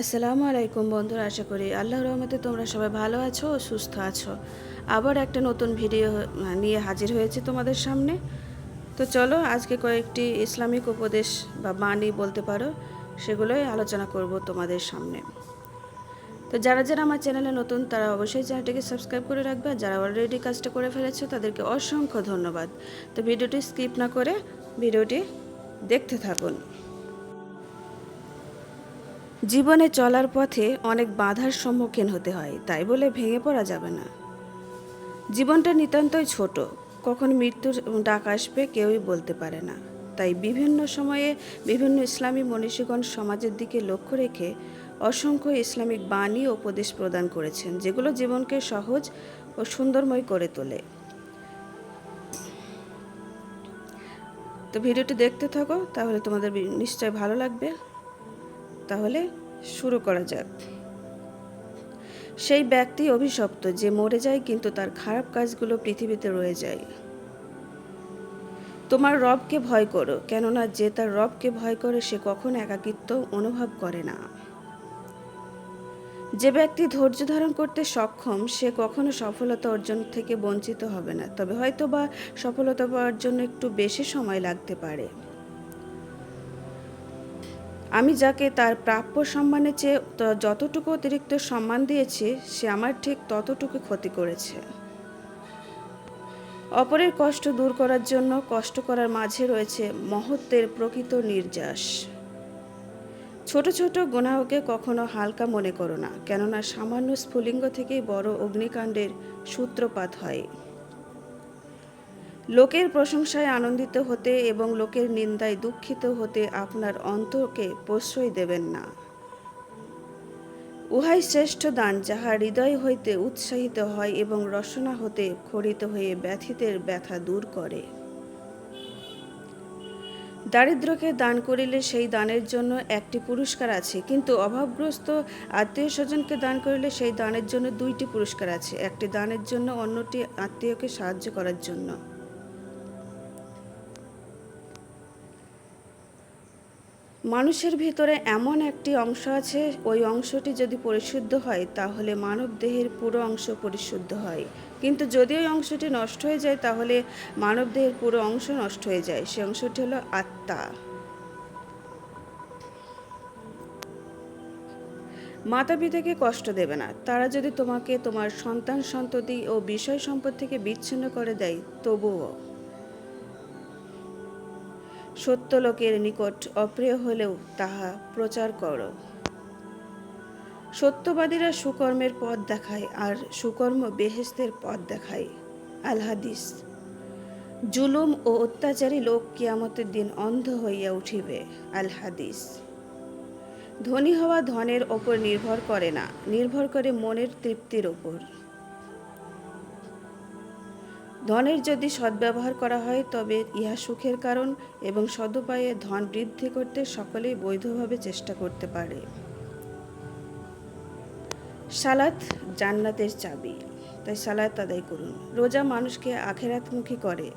আসসালামু আলাইকুম বন্ধুরা, আশা করি আল্লাহ রহমতে তোমরা সবাই ভালো আছো ও সুস্থ আছো। আবার একটা নতুন ভিডিও নিয়ে হাজির হয়েছে তোমাদের সামনে। তো চলো আজকে কয়েকটি ইসলামিক উপদেশ বা বাণী বলতে পারো, সেগুলোই আলোচনা করব তোমাদের সামনে। তো যারা যারা আমার চ্যানেলে নতুন, তারা অবশ্যই চ্যানেলটিকে সাবস্ক্রাইব করে রাখবে। যারা অলরেডি কাজটা করে ফেলেছো, তাদেরকে অসংখ্য ধন্যবাদ। তো ভিডিওটি স্কিপ না করে ভিডিওটি দেখতে থাকুন। জীবনে চলার পথে অনেক বাধার সম্মুখীন হতে হয়, তাই বলে ভেঙে পড়া যাবে না। জীবনটা নিতান্তই ছোট, কখন মৃত্যুর ডাক আসবে কেউই বলতে পারে না। তাই বিভিন্ন সময়ে বিভিন্ন ইসলামী মনীষীগণ সমাজের দিকে লক্ষ্য রেখে অসংখ্য ইসলামিক বাণী ও উপদেশ প্রদান করেছেন, যেগুলো জীবনকে সহজ ও সুন্দরময় করে তোলে। তো ভিডিওটি দেখতে থাকো, তাহলে তোমাদের নিশ্চয় ভালো লাগবে। তাহলে শুরু করা যাক। সেই ব্যক্তি অভিশপ্ত যে মরে যায় কিন্তু তার খারাপ কাজগুলো পৃথিবীতে রয়ে যায়। তোমার রবকে ভয় করো, কেননা যে তার রবকে ভয় করে সে কখন একাকিত্ব অনুভব করে না। যে ব্যক্তি ধৈর্য ধারণ করতে সক্ষম, সে কখনো সফলতা অর্জন থেকে বঞ্চিত হবে না, তবে হয়তো বা সফলতা পাওয়ার জন্য একটু বেশি সময় লাগতে পারে। আমি যাকে তার প্রাপ্য সম্মানের চেয়ে যতটুকু অতিরিক্ত সম্মান দিয়েছি, সে আমার ঠিক ততটুকু ক্ষতি করেছে। অপরের কষ্ট দূর করার জন্য কষ্ট করার মাঝে রয়েছে মহত্বের প্রকৃত নির্যাস। ছোট ছোট গুণাহকে কখনো হালকা মনে করো না, কেননা সামান্য স্ফুলিঙ্গ থেকেই বড় অগ্নিকাণ্ডের সূত্রপাত হয়। লোকের প্রশংসায় আনন্দিত হতে এবং লোকের নিন্দায় দুঃখিত হতে আপনার অন্তরকে প্রশ্রয় দেবেন না। উহাই শ্রেষ্ঠ দান যাহা হৃদয় হইতে উৎসাহিত হয় এবং রসনা হতে খরিত হয়ে ব্যথিতের ব্যথা দূর করে। দারিদ্রকে দান করিলে সেই দানের জন্য একটি পুরস্কার আছে, কিন্তু অভাবগ্রস্ত আত্মীয় স্বজনকে দান করিলে সেই দানের জন্য দুইটি পুরস্কার আছে, একটি দানের জন্য, অন্যটি আত্মীয়কে সাহায্য করার জন্য। মানুষের ভিতরে এমন একটি অংশ আছে, ওই অংশটি যদি পরিশুদ্ধ হয়, তাহলে মানব দেহের পুরো অংশ পরিশুদ্ধ হয়। কিন্তু যদি ওই অংশটি নষ্ট হয়ে যায়, তাহলে মানব দেহের পুরো অংশ নষ্ট হয়ে যায়। সে অংশটি হলো আত্মা। মাতা পিতাকে কষ্ট দেবে না। তারা যদি তোমাকে তোমার সন্তান সন্ততি ও বিষয় সম্পদ থেকে বিচ্ছিন্ন করে দেয়, তবুও সত্য লোকের নিকট অপ্রিয় হলেও তাহা প্রচার করো। সত্যবাদীরা সুকর্মের পথ দেখায় আর সুকর্ম বেহেস্তের পথ দেখায়। আল হাদিস জুলুম ও অত্যাচারী লোক কিয়ামতের দিন অন্ধ হইয়া উঠিবে। আল হাদিস ধনী হওয়া ধনের ওপর নির্ভর করে না, নির্ভর করে মনের তৃপ্তির ওপর। ধনের যদি সদ্ব্যবহার করা হয়, তবে ইহা সুখের কারণ এবং সদুপায়ে ধন বৃদ্ধি করতে সকলেই বৈধভাবে চেষ্টা করতে পারে। সালাত জান্নাতের চাবি। তাই সালাত আদায় করুন। রোজা মানুষকে আখেরাতমুখী করে।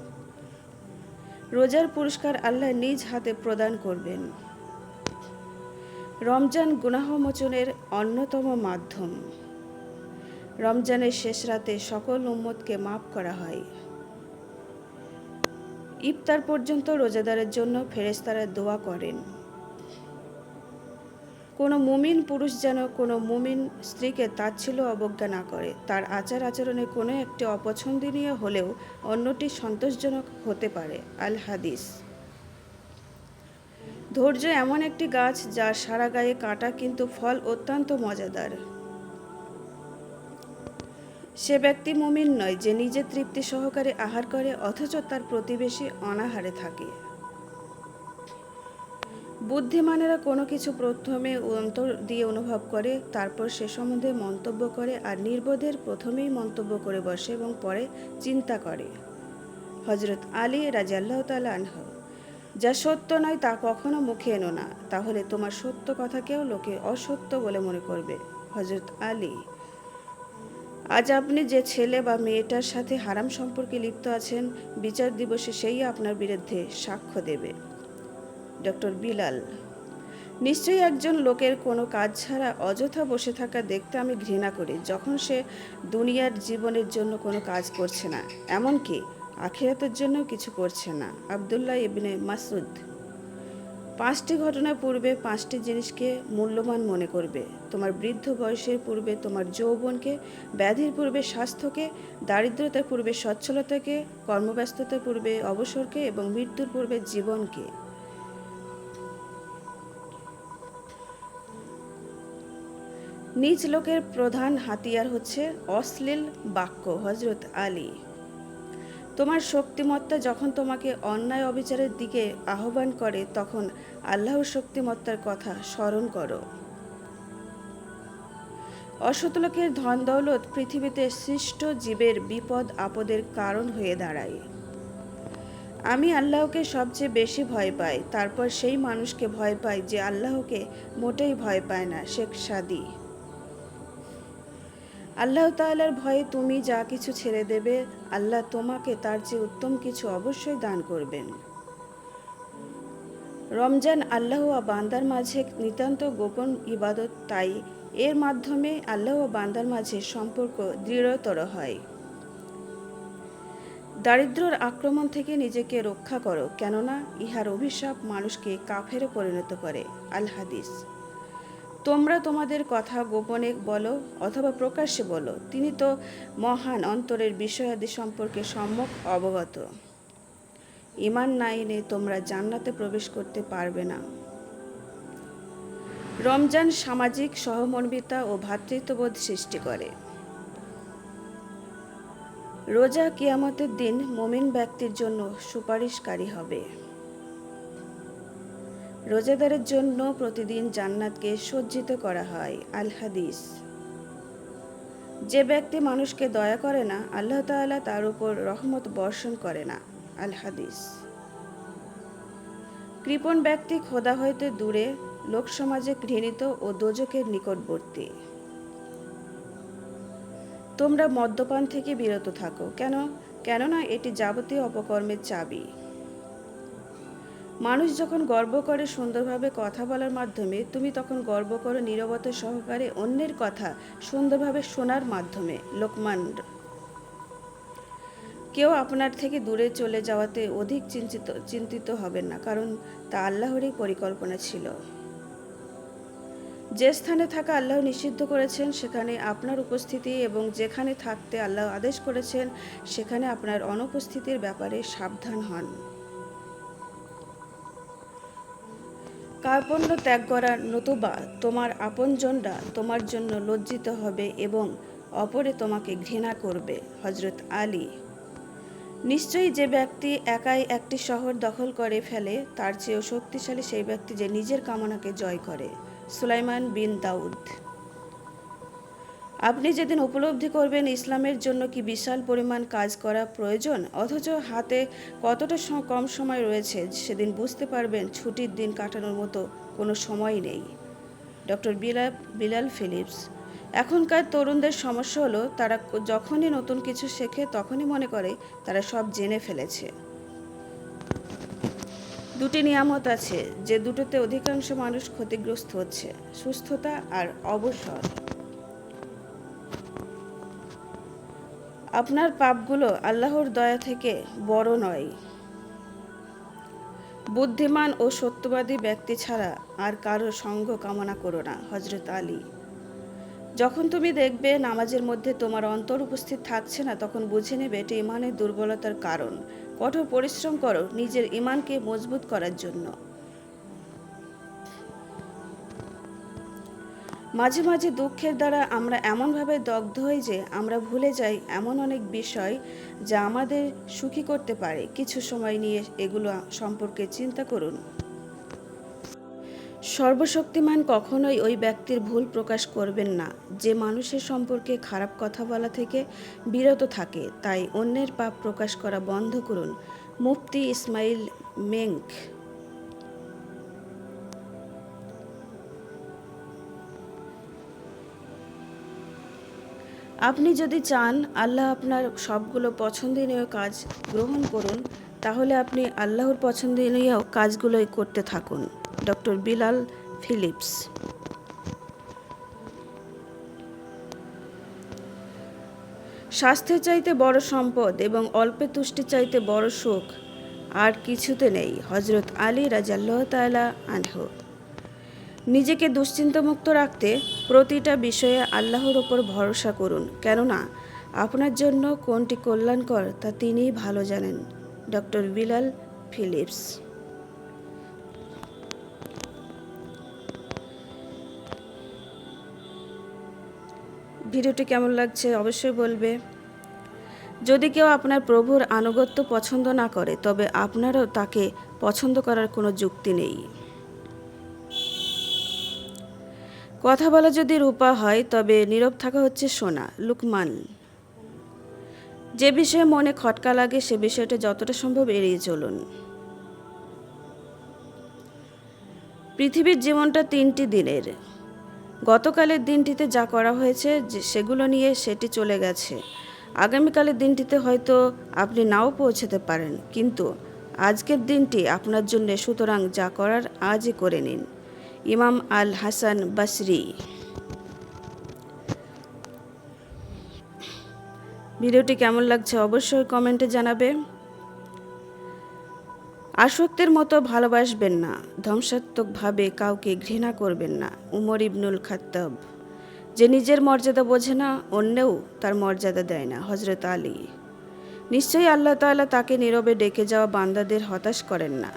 রোজার পুরস্কার আল্লাহ নিজ হাতে প্রদান করবেন। রমজান গুনাহমোচনের অন্যতম মাধ্যম। রমজানের শেষ রাতে সকল উম্মতকে মাফ করা হয়। ইফতার পর্যন্ত রোজাদারের জন্য ফেরেস্তারা দোয়া করেন। কোনো মুমিন পুরুষ যেন কোনো মুমিন স্ত্রীকে তাচ্ছিল্য অবজ্ঞা না করে, তার আচার আচরণে কোনো একটি অপছন্দনীয় হলেও অন্যটি সন্তোষজনক হতে পারে, আল হাদিস। ধৈর্য এমন একটি গাছ যার সারা গায়ে কাটা কিন্তু ফল অত্যন্ত মজাদার। সে ব্যক্তি মুমিন নয় যে নিজে তৃপ্তি সহকারে আহার করে, অথচ তার প্রতিবেশী অনাহারে থাকে। বুদ্ধিমানেরা কোনো কিছু প্রথমে অন্তর দিয়ে অনুভব করে, তারপর সে সম্বন্ধে মন্তব্য করে আর নির্বোধের প্রথমেই মন্তব্য করে বসে এবং পরে চিন্তা করে। হজরত আলী রাজিয়াল্লাহ তালা আনহ, যা সত্য নয় তা কখনো মুখে এনো না, তাহলে তোমার সত্য কথাকেও লোকে অসত্য বলে মনে করবে। হজরত আলী আজ আপনি যে ছেলে বা মেয়েটার সাথে হারাম সম্পর্কে লিপ্ত আছেন, বিচার দিবসে সেই আপনার বিরুদ্ধে সাক্ষ্য দেবে। ডক্টর বিলাল, নিশ্চয়ই একজন লোকের কোনো কাজ ছাড়া অযথা বসে থাকা দেখতে আমি ঘৃণা করি, যখন সে দুনিয়ার জীবনের জন্য কোনো কাজ করছে না। এমনকি আখিরাতের জন্য কিছু করছে না। আবদুল্লাহ ইবনে মাসুদ পাঁচটি ঘটনার পূর্বে পাঁচটি জিনিসকে মূল্যবান মনে করবে। তোমার বৃদ্ধ বয়সের পূর্বে তোমার যৌবনকে, ব্যাধির পূর্বে স্বাস্থ্যকে, দারিদ্রতার পূর্বে সচ্ছলতাকে, কর্মব্যস্ততার পূর্বে অবসরকে এবং মৃত্যুর পূর্বে জীবনকে। নিজ লোকের প্রধান হাতিয়ার হচ্ছে অশ্লীল বাক্য হজরত আলী। তোমার শক্তিমত্তা যখন তোমাকে অন্যায় অবিচারের দিকে আহ্বান করে, তখন আল্লাহর শক্তিমত্তার কথা স্মরণ করো। অসৎ লোকের ধন দৌলত পৃথিবীতে সৃষ্ট জীবের বিপদ আপদের কারণ হয়ে দাঁড়ায়। আমি আল্লাহকে সবচেয়ে বেশি ভয় পাই, তারপর সেই মানুষকে ভয় পাই যে আল্লাহকে মোটেই ভয় পায় না, শেখ সাদি। আল্লাহ তাআলার ভয়ে তুমি যা কিছু ছেড়ে দেবে, আল্লাহ তোমাকে তার চেয়ে উত্তম কিছু অবশ্যই দান করবেন। রমজান আল্লাহ ও বান্দার মাঝে নিতান্ত গোপন ইবাদত, তাই এর মাধ্যমে আল্লাহ ও বান্দার মাঝে সম্পর্ক দৃঢ়তর হয়। দারিদ্র্যর আক্রমণ থেকে নিজেকে রক্ষা করো, কেননা ইহার অভিশাপ মানুষকে কাফেরে পরিণত করে। আল হাদিস। তোমরা তোমাদের কথা গোপনে বলো অথবা প্রকাশ্যে বলো। তিনি তো মহান অন্তরের বিষয়াদি সম্পর্কে সম্যক অবগত। ইমান না এনে তোমরা জান্নাতে প্রবেশ করতে পারবে না। রমজান সামাজিক সহমর্মিতা ও ভ্রাতৃত্ববোধ সৃষ্টি করে। রোজা কিয়ামতের দিন মমিন ব্যক্তির জন্য সুপারিশকারী হবে। রোজাদারের জন্য প্রতিদিন জান্নাতকে সজ্জিত করা হয়, আল হাদিস। যে ব্যক্তি মানুষকে দয়া করে না, আল্লাহ তাআলা তার উপর রহমত বর্ষণ করে না, আল হাদিস। কৃপণ ব্যক্তি খোদা হইতে দূরে লোকসমাজে ঘৃণিত ও দোজকের নিকটবর্তী। তোমরা মদ্যপান থেকে বিরত থাকো, কেন? কেননা এটি যাবতীয় অপকর্মের চাবি। মানুষ যখন গর্ব করে সুন্দরভাবে কথা বলার মাধ্যমে, তুমি তখন গর্ব করো নীরবতা সহকারে অন্যের কথা সুন্দরভাবে শোনার মাধ্যমে। লোকমান, কেউ আপনার থেকে দূরে চলে যাওয়াতে অধিক চিন্তিত চিন্তিত হবেন না, কারণ তা আল্লাহরই পরিকল্পনা ছিল। যে স্থানে থাকা আল্লাহ নিষিদ্ধ করেছেন, সেখানে আপনার উপস্থিতি এবং যেখানে থাকতে আল্লাহ আদেশ করেছেন, সেখানে আপনার অনুপস্থিতির ব্যাপারে সাবধান হন। কার্পণ্য ত্যাগ করা নতুবা তোমার আপনজনরা তোমার জন্য লজ্জিত হবে এবং অপরে তোমাকে ঘৃণা করবে হজরত আলী। নিশ্চয়ই যে ব্যক্তি একাই একটি শহর দখল করে ফেলে, তার চেয়েও শক্তিশালী সেই ব্যক্তি যে নিজের কামনাকে জয় করে। সুলাইমান বিন দাউদ। আপনি যেদিন উপলব্ধি করবেন ইসলামের জন্য কি বিশাল পরিমাণ কাজ করা প্রয়োজন? অথচ হাতে কতটা কম সময় রয়েছে, সেদিন বুঝতে পারবেন ছুটির দিন কাটানোর মতো কোনো সময় নেই। Doctor Bilal Bilal Philips. এখনকার তরুণদের সমস্যা হলো, তারা যখনই নতুন কিছু শেখে তখনই মনে করে তারা সব জেনে ফেলেছে। দুটি নিয়ামত আছে, যে দুটোতে অধিকাংশ মানুষ ক্ষতিগ্রস্ত হচ্ছে, সুস্থতা আর অবসর। আপনার পাপগুলো আল্লাহর দয়া থেকে বড় নয়। বুদ্ধিমান ও সত্যবাদী ব্যক্তি ছাড়া আর কারও সঙ্গ কামনা করো না হজরত আলী। যখন তুমি দেখবে নামাজের মধ্যে তোমার অন্তর উপস্থিত থাকছে না, তখন বুঝে নেবে এটি ইমানের দুর্বলতার কারণ। কঠোর পরিশ্রম করো নিজের ইমানকে মজবুত করার জন্য। মাঝে মাঝে দুঃখের দ্বারা আমরা এমনভাবে দগ্ধ হই যে আমরা ভুলে যাই এমন অনেক বিষয় যা আমাদের সুখী করতে পারে। কিছু সময় নিয়ে এগুলো সম্পর্কে চিন্তা করুন। সর্বশক্তিমান কখনোই ওই ব্যক্তির ভুল প্রকাশ করবেন না। যে মানুষের সম্পর্কে খারাপ কথা বলা থেকে বিরত থাকে, তাই অন্যের পাপ প্রকাশ করা বন্ধ করুন। মুফতি ইসমাইল মেঙ্ক আপনি যদি চান আল্লাহ আপনার সবগুলো পছন্দনীয় কাজ গ্রহণ করুন, তাহলে আপনি আল্লাহর পছন্দনীয় কাজগুলোই করতে থাকুন। Doctor Bilal Philips. স্বাস্থ্যের চাইতে বড় সম্পদ এবং অল্পে তুষ্টি চাইতে বড় সুখ আর কিছুতে নেই হজরত আলী রাজাল্লাহ তালা আনহু। নিজেকে দুশ্চিন্তামুক্ত রাখতে প্রতিটা বিষয়ে আল্লাহর ওপর ভরসা করুন। কেননা, আপনার জন্য কোনটি কল্যাণকর তা তিনিই ভালো জানেন। Doctor Bilal Philips. ভিডিওটি কেমন লাগছে অবশ্যই বলবে। যদি কেউ আপনার প্রভুর আনুগত্য পছন্দ না করে, তবে আপনারও তাকে পছন্দ করার কোনো যুক্তি নেই। কথা বলা যদি রূপা হয়, তবে নীরব থাকা হচ্ছে সোনা, লুকমান। যে বিষয়ে মনে খটকা লাগে, সে বিষয়টা যতটা সম্ভব এড়িয়ে চলুন। পৃথিবীর জীবনটা তিনটি দিনের। গতকালের দিনটিতে যা করা হয়েছে সেগুলো নিয়ে সেটি চলে গেছে। আগামীকালের দিনটিতে হয়তো আপনি নাও পৌঁছাতে পারেন, কিন্তু আজকের দিনটি আপনার জন্য, সুতরাং যা করার আজই করে নিন। ইমাম আল হাসান বাসরি। ভিডিওটি কেমন লাগছে অবশ্যই কমেন্টে জানাবে। আসক্তের মতো ভালোবাসবেন না, ধ্বংসাত্মকভাবে কাউকে ঘৃণা করবেন না, উমর ইবনুল খাত্তাব। যে নিজের মর্যাদা বোঝে না, অন্যেও তার মর্যাদা দেয় না হজরত আলী। নিশ্চয়ই আল্লাহ তাআলা তাকে নীরবে ডেকে যাওয়া বান্দাদের হতাশ করেন না।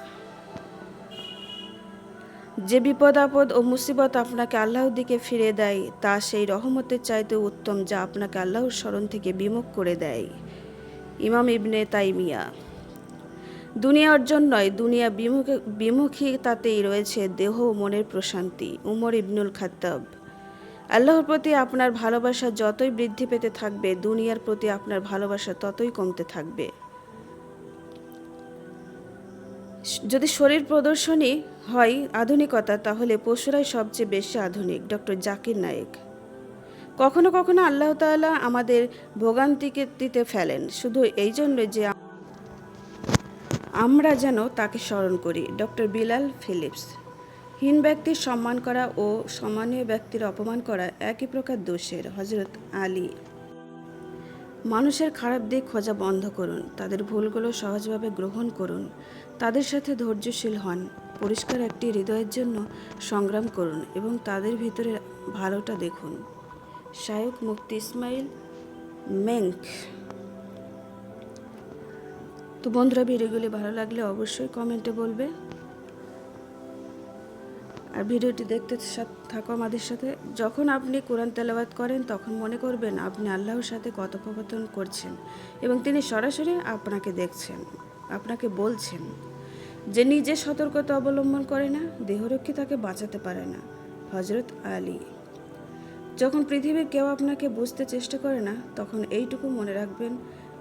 যে বিপদ, আপদ ও মুসিবত আপনাকে আল্লাহর দিকে ফিরে দেয়, তা সেই রহমতের চাইতে উত্তম যা আপনাকে আল্লাহর স্মরণ থেকে বিমুখ করে দেয়। ইমাম ইবনে তাইমিয়া। দুনিয়া অর্জন নয়, দুনিয়া বিমুখে তাতেই রয়েছে দেহ ও মনের প্রশান্তি। উমর ইবনুল খাত্তাব। আল্লাহর প্রতি আপনার ভালোবাসা যতই বৃদ্ধি পেতে থাকবে, দুনিয়ার প্রতি আপনার ভালোবাসা ততই কমতে থাকবে। যদি শরীর প্রদর্শনী হয় আধুনিকতা, তাহলে পশুরাই সবচেয়ে বেশি আধুনিক, ডক্টর জাকির নায়েক। কখনো কখনো আল্লাহ তাআলা আমাদের ভোগান্তিকে দিতে ফেলেন, শুধু এই জন্য যে আমরা যেন তাকে স্মরণ করি। ডক্টর বিলাল ফিলিপস, হীন ব্যক্তির সম্মান করা ও সম্মানীয় ব্যক্তির অপমান করা একই প্রকার দোষের। হজরত আলী, মানুষের খারাপ দিক খোঁজা বন্ধ করুন, তাদের ভুলগুলো সহজভাবে গ্রহণ করুন, তাদের সাথে ধৈর্যশীল হন। পরিষ্কার একটি হৃদয়ের জন্য সংগ্রাম করুন এবং তাদের ভিতরে ভালোটা দেখুন। শায়ক মুক্তি ইসমাইল মেঙ্ক তো বন্ধুরা, ভিডিওগুলি ভালো লাগলে অবশ্যই কমেন্টে বলবে। আর ভিডিওটি দেখতে থাকো আমাদের সাথে। যখন আপনি কোরআন তেলাওয়াত করেন, তখন মনে করবেন আপনি আল্লাহর সাথে কথোপকথন করছেন এবং তিনি সরাসরি আপনাকে দেখছেন, আপনাকে বলছেন। যে নিজে সতর্কতা অবলম্বন করে না, দেহরক্ষী তাকে বাঁচাতে পারে না। হজরত আলী। যখন পৃথিবীর কেউ আপনাকে বুঝতে চেষ্টা করে না, তখন এইটুকু মনে রাখবেন,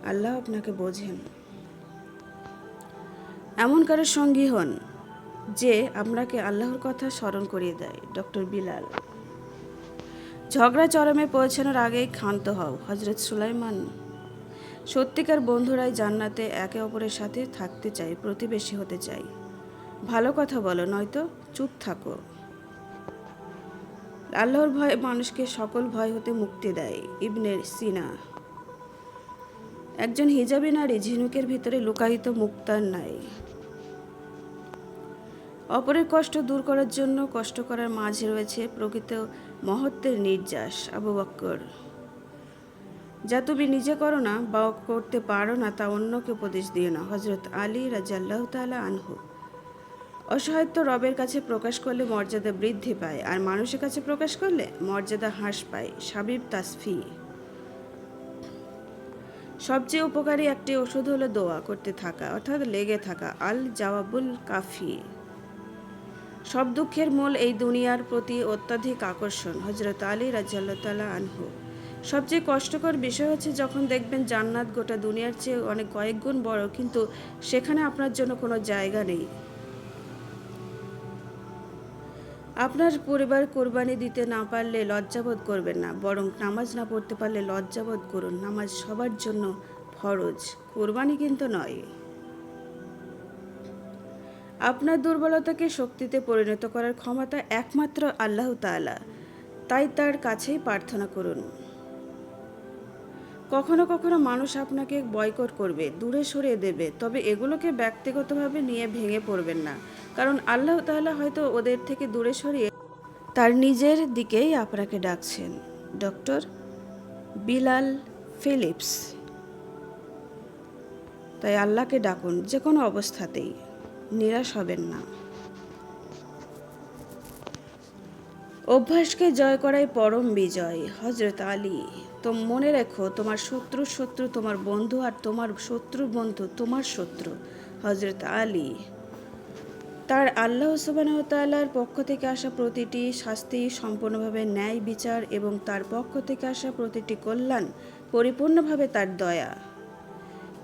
আল্লাহ আপনাকে বোঝেন। এমন কারোর সঙ্গী হন, যে আপনাকে আল্লাহর কথা স্মরণ করিয়ে দেয়, ডক্টর বিলাল। ঝগড়া চরমে পৌঁছানোর আগেই ক্ষান্ত হও হজরত সুলাইমান। সত্যিকার বন্ধুরাই জান্নাতে একে অপরের সাথে থাকতে চায়, প্রতিবেশী হতে চাই ভালো কথা বলো, নয়তো চুপ থাকো। আল্লাহর ভয় মানুষকে সকল ভয় হতে মুক্তি দেয়, ইবনে সিনা। একজন হিজাবি নারী ঝিনুকের ভিতরে লুকায়িত মুক্তার নাই। অপরের কষ্ট দূর করার জন্য কষ্ট করার মাঝে রয়েছে প্রকৃত মহত্বের নির্যাস, আবু বক্কর। যা তুমি নিজে করো না বা করতে পারো না তা অন্যকে উপদেশ দিও না। হজরত আলী রাজাল্লাহ তালা আনহু। অসহায়ত্ব রবের কাছে প্রকাশ করলে মর্যাদা বৃদ্ধি পায় আর মানুষের কাছে প্রকাশ করলে মর্যাদা হ্রাস পায়। সাবিব তাসফি। সবচেয়ে উপকারী একটি ওষুধ হলো দোয়া, করতে থাকা, অর্থাৎ লেগে থাকা আল জাওয়াবুল কাফি। সব দুঃখের মূল এই দুনিয়ার প্রতি অত্যাধিক আকর্ষণ হজরত আলী রাজিয়াল্লাহ আনহু। সবচেয়ে কষ্টকর বিষয় হচ্ছে যখন দেখবেন জান্নাত গোটা দুনিয়ার চেয়ে অনেক কয়েক গুণ বড়, কিন্তু সেখানে আপনার জন্য কোনো জায়গা নেই। আপনার পরিবার কোরবানি দিতে না পারলে লজ্জাবোধ করবেন না, বরং নামাজ না পড়তে পারলে লজ্জাবোধ করুন। নামাজ সবার জন্য ফরজ, কোরবানি কিন্তু নয়। আপনার দুর্বলতাকে শক্তিতে পরিণত করার ক্ষমতা একমাত্র আল্লাহ তাআলা, তাই তার কাছেই প্রার্থনা করুন। কখনো কখনো মানুষ আপনাকে বয়কট করবে, দূরে সরিয়ে দেবে। তবে এগুলোকে ব্যক্তিগতভাবে নিয়ে ভেঙে পড়বেন না। কারণ আল্লাহ তাআলা হয়তো ওদের থেকে দূরে সরিয়ে তার নিজের দিকেই আপনাকে ডাকছেন। Doctor Bilal Philips. তাই আল্লাহকে ডাকুন, যে কোনো অবস্থাতেই নিরাশ হবেন না। অভ্যাসকে জয় করাই পরম বিজয় হজরত আলী। তো মনে রেখো, তোমার শত্রু শত্রু তোমার বন্ধু আর তোমার শত্রু বন্ধু তোমার শত্রু হজরত আলী। তার আল্লাহ সুবাহতাল্লার পক্ষ থেকে আসা প্রতিটি শাস্তি সম্পূর্ণভাবে ন্যায় বিচার এবং তার পক্ষ থেকে আসা প্রতিটি কল্যাণ পরিপূর্ণভাবে তার দয়া।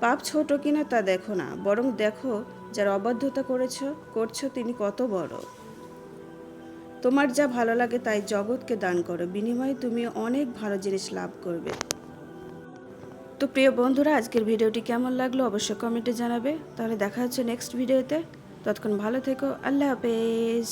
পাপ ছোট কিনা তা দেখো না, বরং দেখো যার অবাধ্যতা করেছ, করছ তিনি কত বড়। তোমার যা ভালো লাগে তাই জগৎকে দান করো। বিনিময়ে তুমি অনেক ভালো জিনিস লাভ করবে। তো প্রিয় বন্ধুরা, আজকের ভিডিওটি কেমন লাগল অবশ্যই কমেন্টে জানাবে। তাহলে দেখা হচ্ছে নেক্সট ভিডিওতে ততক্ষণ ভালো থেকো। আল্লাহ হাফেজ।